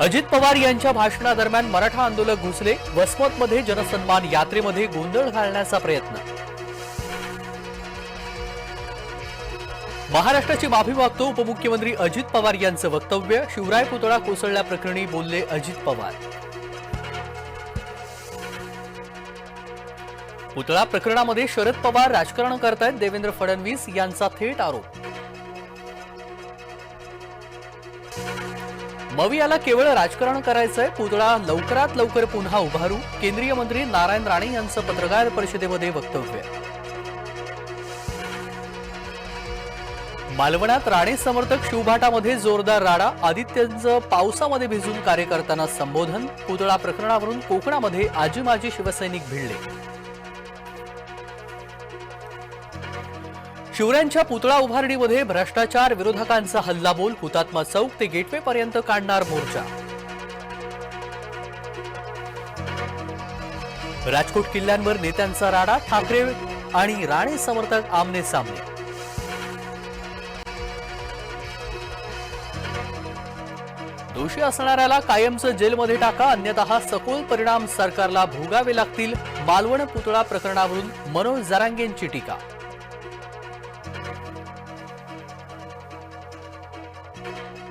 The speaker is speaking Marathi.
अजित पवार यांच्या भाषणादरम्यान मराठा आंदोलक घुसले वसमतमध्ये जनसन्मान यात्रेमध्ये गोंधळ घालण्याचा प्रयत्न. महाराष्ट्राची माफी मागतो उपमुख्यमंत्री अजित पवार यांचं वक्तव्य शिवराय पुतळा कोसळल्याप्रकरणी बोलले अजित पवार. पुतळा प्रकरणामध्ये शरद पवार राजकारण करतायत देवेंद्र फडणवीस यांचा थेट आरोप. मवियाला केवळ राजकारण करायचंय पुतळा लवकरात लवकर पुन्हा उभारू केंद्रीय मंत्री नारायण राणे यांचं पत्रकार परिषदेमध्ये वक्तव्य. मालवणात राणे समर्थक शिवभाटामध्ये जोरदार राडा आदित्यंचं पावसामध्ये भिजून कार्यकर्त्यांना संबोधन पुतळा प्रकरणावरून कोकणामध्ये आजी माजी शिवसैनिक भिडले. शिवरायांच्या पुतळा उभारणीमध्ये भ्रष्टाचार विरोधकांचा हल्लाबोल हुतात्मा चौक ते गेटवे पर्यंत काढणार मोर्चा. राजकोट किल्ल्यांवर नेत्यांचा राडा ठाकरे आणि राणे समर्थक आमने सामने. दोषी असणाऱ्याला कायमचं जेलमध्ये टाका अन्यथा सखोल परिणाम सरकारला भोगावे लागतील मालवण पुतळा प्रकरणावरून मनोज जरांगेंची टीका. thank you